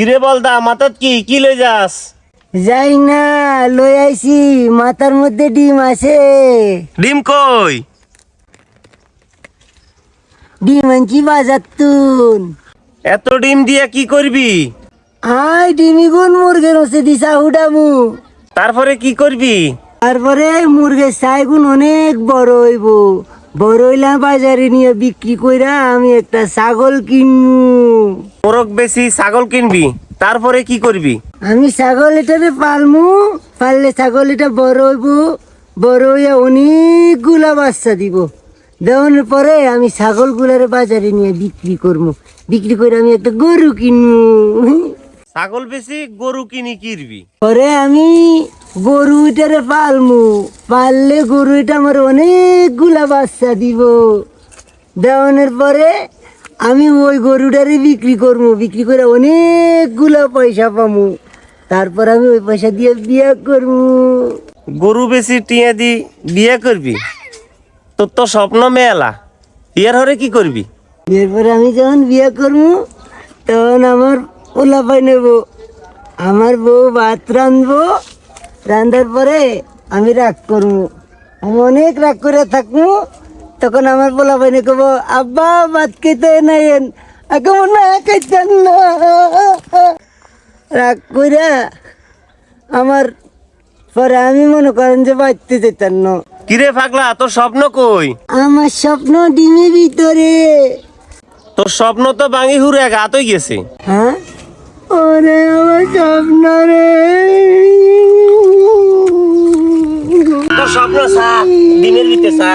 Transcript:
কিরে বল দা মাথাত কি? কি লই যাস? যাই না লই আইছি মাথার মধ্যে ডিম আছে। ডিম কই? ডিম আনছি বাজার তুন। এত ডিম দিয়া কি করবি? আই ডিমি গুন মুরগের হচ্ছে দিশা উডামু তারপরে কি করবি? তারপরে মুরগের সাইগুন অনেক বড় হইব। বড় হইলা বাজারে নিয়ে বিক্রি কইরা আমি একটা ছাগল কিনবো বেশি ছাগল কিনবি তারপরে কি করবি? আমি ছাগল এটারে পালমু পাললে ছাগল এটা বড় হইব বড় হইয়া অনেকগুলা বাচ্চা দিব। দেওয়ানোর পরে আমি ছাগল গুলারে বাজারে নিয়ে বিক্রি করব বিক্রি করে আমি একটা গরু কিনবো ছাগল বেশি গরু কিনি কিনবি। পরে আমি গরু এটারে পালমু। পাললে গরু এটা আমার অনেকগুলা বাচ্চা দিব। দেওয়ানোর পরে আমি ওই গরুটারে বিক্রি করব বিক্রি করে অনেকগুলা পয়সা পামু। তারপর আমি ওই পয়সা দিয়ে বিয়ে করব। গরু বেশি টিয়া দি বিয়ে করবি? তোর তো স্বপ্ন মেলা। বিয়ের হরে কি করবি? বিয়ের এরপরে আমি যখন বিয়ে করব তখন আমার ওলা পাই নেব। আমার বউ ভাত রাঁধবো। রান্ধার পরে আমি রাগ করব। আমি অনেক রাগ করে থাকব। তখন আমার পোলা পাইনে কব আব্বা ভাত খেতে নাইন মনে হয় খাইতেন না। রাগ করে আমার পরে আমি মনে করেন যে বাঁচতে যেতেন না। কিরে পাগলা তোর স্বপ্ন কই? আমার স্বপ্ন ডিমের ভিতরে। তোর স্বপ্ন তো বাঙি হুরে গাত হয়ে গেছে। হ্যাঁ? ওরে আমার স্বপ্ন রে। তোর স্বপ্ন সা ডিমের ভিতরে সা।